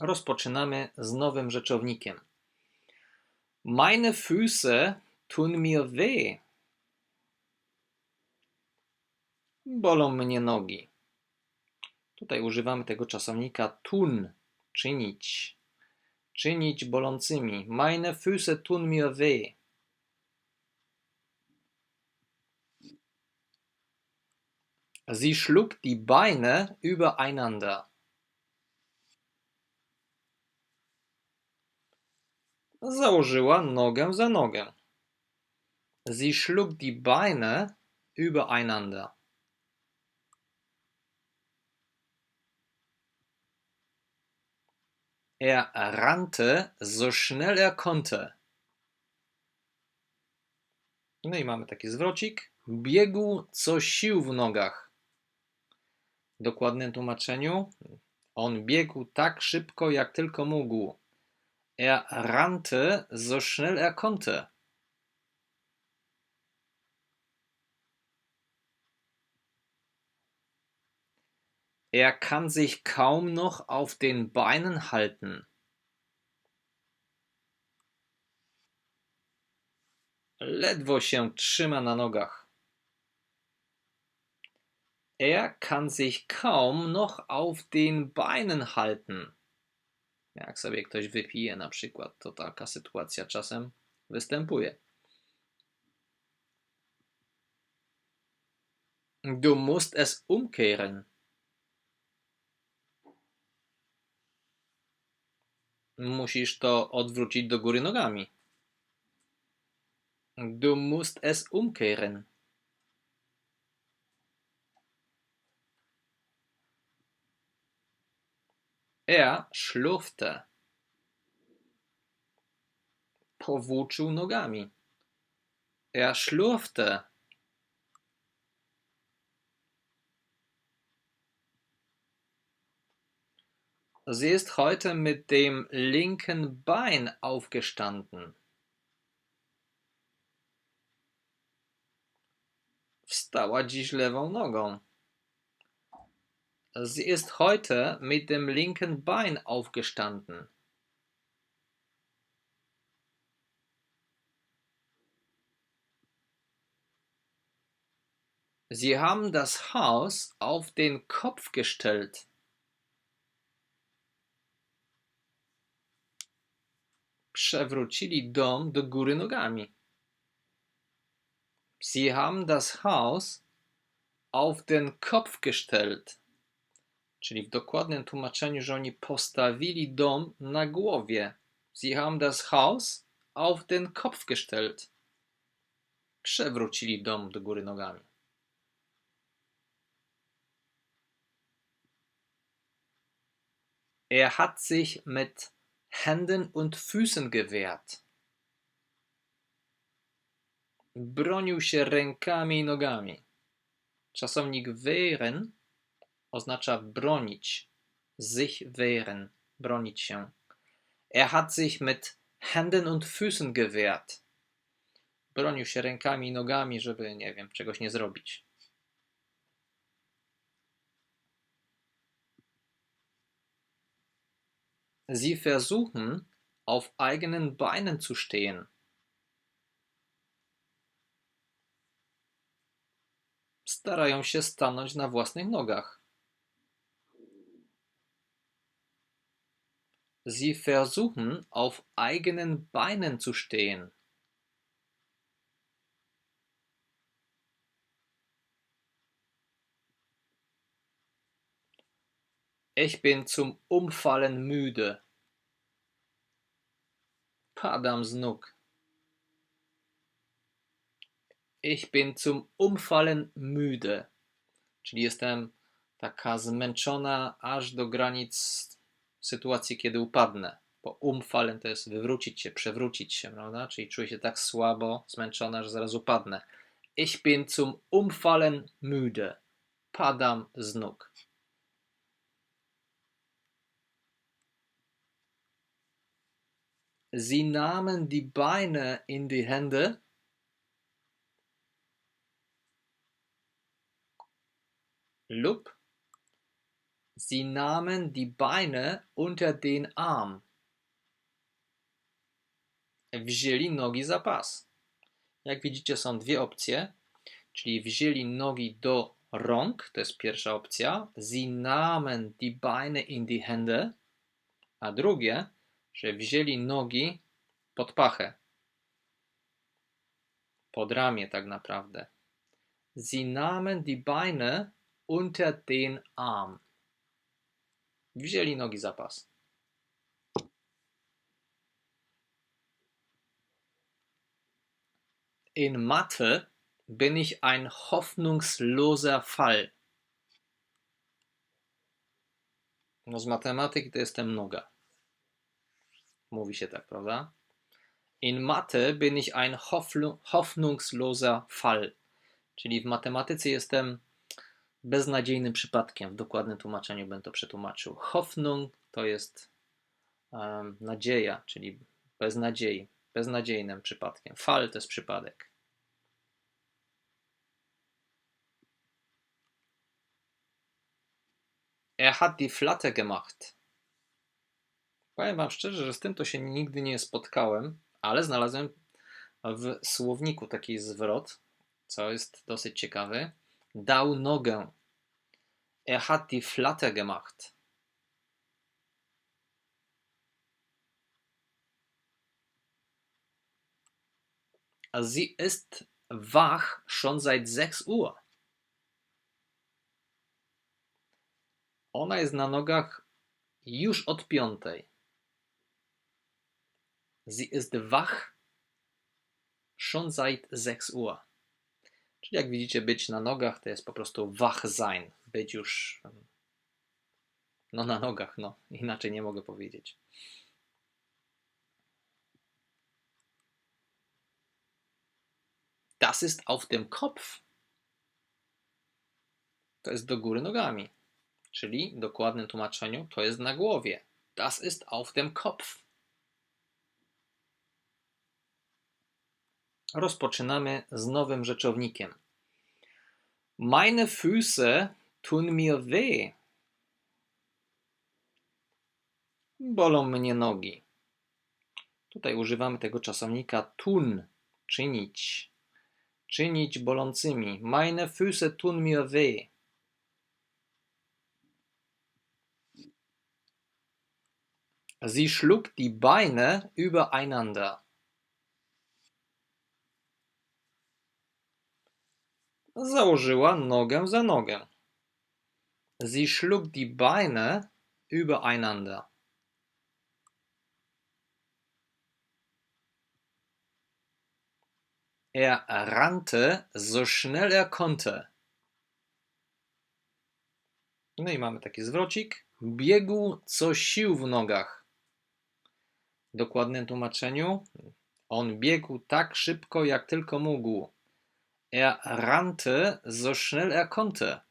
Rozpoczynamy z nowym rzeczownikiem. Meine Füße tun mir weh. Bolą mnie nogi. Tutaj używamy tego czasownika tun, czynić. Czynić bolącymi. Meine Füße tun mir weh. Sie schlug die Beine übereinander. Założyła nogę za nogę. Sie schlug die Beine übereinander. Er rannte so schnell er konnte. No i mamy taki zwrocik. Biegł co sił w nogach. W dokładnym tłumaczeniu. On biegł tak szybko, jak tylko mógł. Er rannte so schnell er konnte. Er kann sich kaum noch auf den Beinen halten. Ledwo się trzyma na nogach. Er kann sich kaum noch auf den Beinen halten. Jak sobie ktoś wypije na przykład, to taka sytuacja czasem występuje. Du musst es umkehren. Musisz to odwrócić do góry nogami. Du musst es umkehren. Er schlurfte. Powłóczył nogami. Er schlurfte. Sie ist heute mit dem linken Bein aufgestanden. Wstała dziś lewą nogą. Sie ist heute mit dem linken Bein aufgestanden. Sie haben das Haus auf den Kopf gestellt. Przewrócili dom do góry nogami. Sie haben das Haus auf den Kopf gestellt. Czyli w dokładnym tłumaczeniu, że oni postawili dom na głowie. Sie haben das Haus auf den Kopf gestellt. Przewrócili dom do góry nogami. Er hat sich mit Händen und Füßen gewehrt. Bronił się rękami i nogami. Czasownik wehren oznacza bronić. Sich wehren, bronić się. Er hat sich mit Händen und Füßen gewehrt. Bronił się rękami i nogami, żeby, nie wiem, czegoś nie zrobić. Sie versuchen, auf eigenen Beinen zu stehen. Starają się stanąć na własnych nogach. Sie versuchen, auf eigenen Beinen zu stehen. Ich bin zum Umfallen müde. Padam z nóg. Ich bin zum Umfallen müde. Czyli jestem taka zmęczona aż do granic sytuacji, kiedy upadnę. Bo umfallen to jest wywrócić się, przewrócić się, prawda? Czyli czuję się tak słabo, zmęczona, że zaraz upadnę. Ich bin zum Umfallen müde. Padam z nóg. Sie nahmen die Beine in die Hände lub Sie nahmen die Beine unter den Arm. Wzięli nogi za pas. Jak widzicie, są dwie opcje, czyli wzięli nogi do rąk, to jest pierwsza opcja. Sie nahmen die Beine in die Hände. A drugie, że wzięli nogi pod pachę. Pod ramię tak naprawdę. Sie nahmen die Beine unter den Arm. Wzięli nogi za pas. In Mathe bin ich ein hoffnungsloser Fall. No z matematyki to jestem noga. Mówi się tak, prawda? In Mathe bin ich ein hoffnungsloser Fall. Czyli w matematyce jestem beznadziejnym przypadkiem. W dokładnym tłumaczeniu będę to przetłumaczył. Hoffnung to jest um, nadzieja, czyli bez nadziei, beznadziejnym przypadkiem. Fall to jest przypadek. Er hat die Flatte gemacht. Powiem Wam szczerze, że z tym to się nigdy nie spotkałem, ale znalazłem w słowniku taki zwrot, co jest dosyć ciekawy. Dał nogę. Er hat die Flatte gemacht. Sie ist wach schon seit 6 Uhr. Ona jest na nogach już od piątej. Sie ist wach schon seit 6 Uhr. Czyli jak widzicie, być na nogach to jest po prostu wach sein. Być już no na nogach, no. Inaczej nie mogę powiedzieć. Das ist auf dem Kopf. To jest do góry nogami. Czyli w dokładnym tłumaczeniu to jest na głowie. Das ist auf dem Kopf. Rozpoczynamy z nowym rzeczownikiem. Meine Füße tun mir weh. Bolą mnie nogi. Tutaj używamy tego czasownika tun, czynić. Czynić bolącymi. Meine Füße tun mir weh. Sie schlug die Beine übereinander. Założyła nogę za nogę. Sie schlug die Beine übereinander. Er rannte so schnell er konnte. No i mamy taki zwrocik. Biegł co sił w nogach. W dokładnym tłumaczeniu on biegł tak szybko, jak tylko mógł. Er rannte so schnell er konnte.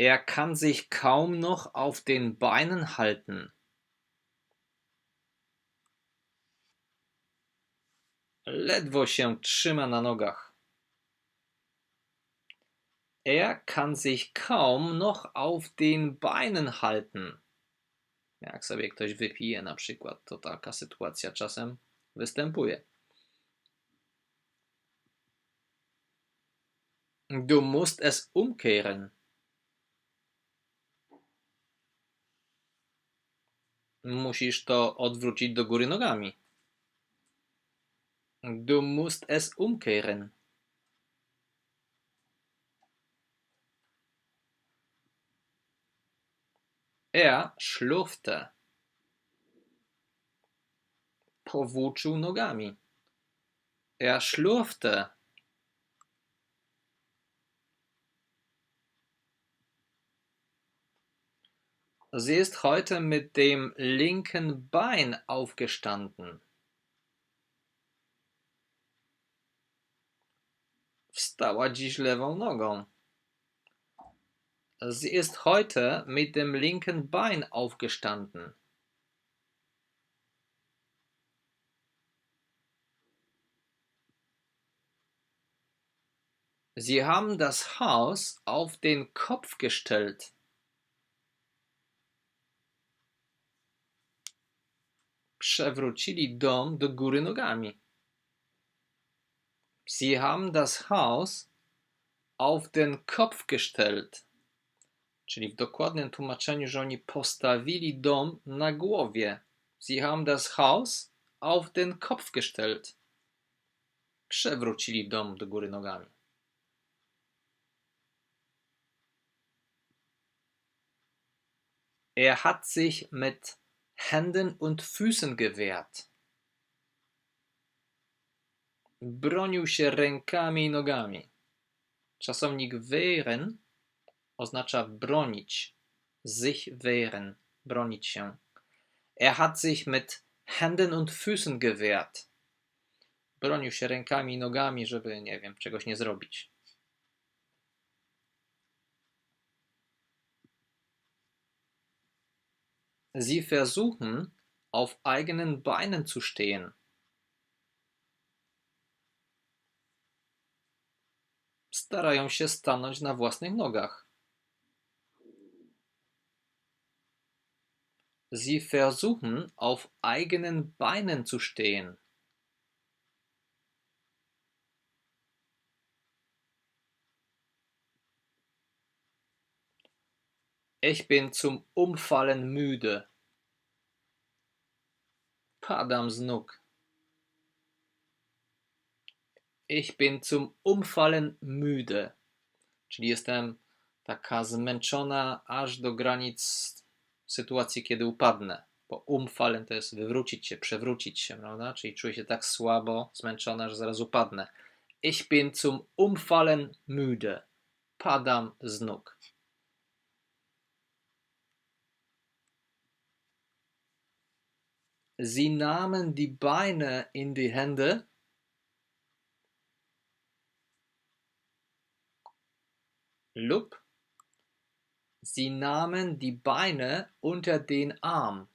Er kann sich kaum noch auf den Beinen halten. Ledwo się trzyma na nogach. Er kann sich kaum noch auf den Beinen halten. Jak sobie ktoś wypije na przykład, to taka sytuacja czasem występuje. Du musst es umkehren. Musisz to odwrócić do góry nogami. Du musst es umkehren. Er schlurfte. Powłóczył nogami. Er schlurfte. Sie ist heute mit dem linken Bein aufgestanden. Wstała dziś lewą nogą. Sie ist heute mit dem linken Bein aufgestanden. Sie haben das Haus auf den Kopf gestellt. Przewrócili dom do góry nogami. Sie haben das Haus auf den Kopf gestellt. Czyli w dokładnym tłumaczeniu, że oni postawili dom na głowie. Sie haben das Haus auf den Kopf gestellt. Przewrócili dom do góry nogami. Er hat sich mit Händen und Füßen gewehrt. Bronił się rękami i nogami. Czasownik wehren oznacza bronić. Sich wehren, bronić się. Er hat sich mit Händen und Füßen gewehrt. Bronił się rękami i nogami, żeby, nie wiem, czegoś nie zrobić. Sie versuchen, auf eigenen Beinen zu stehen. Starają się stanąć na własnych nogach. Sie versuchen, auf eigenen Beinen zu stehen. Ich bin zum Umfallen müde. Padam nóg. Ich bin zum Umfallen müde. Czyli jestem taka zmęczona aż do granic sytuacji, kiedy upadnę. Bo umfallen to jest wywrócić się, przewrócić się, prawda? Czyli czuję się tak słabo, zmęczona, że zaraz upadnę. Ich bin zum Umfallen müde. Padam z nóg. Sie nahmen die Beine in die Hände. Lub. Sie nahmen die Beine unter den Arm.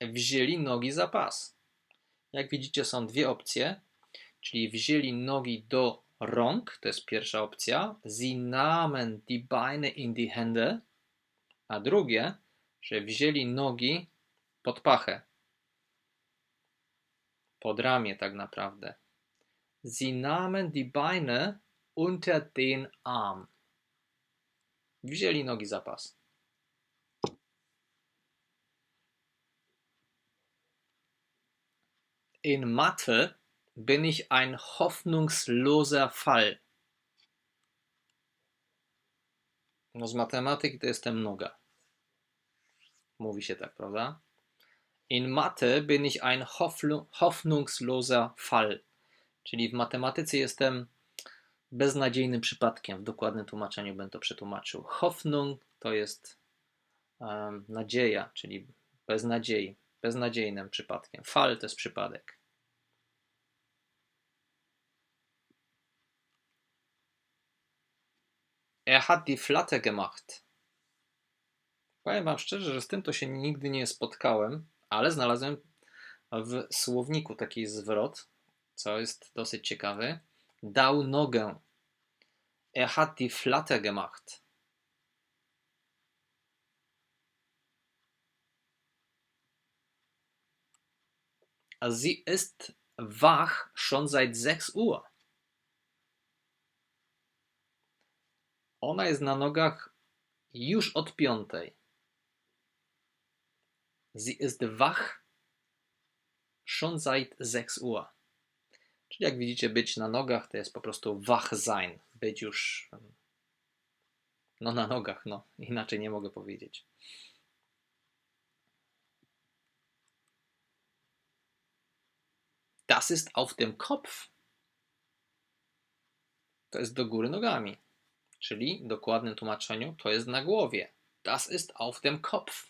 Wzięli nogi za pas. Jak widzicie, są dwie opcje, czyli wzięli nogi do rąk, to jest pierwsza opcja. Sie nahmen die Beine in die Hände. A drugie, że wzięli nogi pod pachę. Pod ramię tak naprawdę. Sie nahmen die Beine unter den Arm. Wzięli nogi za pas. In Mathe bin ich ein hoffnungsloser Fall. No z matematyki to jestem noga. Mówi się tak, prawda? In Mathe bin ich ein hoffnungsloser Fall. Czyli w matematyce jestem beznadziejnym przypadkiem. W dokładnym tłumaczeniu będę to przetłumaczył. Hoffnung to jest um, nadzieja, czyli bez nadziei, beznadziejnym przypadkiem. Fall to jest przypadek. Er hat die Flatte gemacht. Powiem Wam szczerze, że z tym to się nigdy nie spotkałem, ale znalazłem w słowniku taki zwrot, co jest dosyć ciekawy. Dał nogę. Er hat die Flatte gemacht. Sie ist wach schon seit 6 Uhr. Ona jest na nogach już od piątej. Sie ist wach schon seit 6 Uhr. Czyli jak widzicie, być na nogach to jest po prostu wach sein. Być już no na nogach, no. Inaczej nie mogę powiedzieć. Das ist auf dem Kopf. To jest do góry nogami. Czyli w dokładnym tłumaczeniu to jest na głowie. Das ist auf dem Kopf.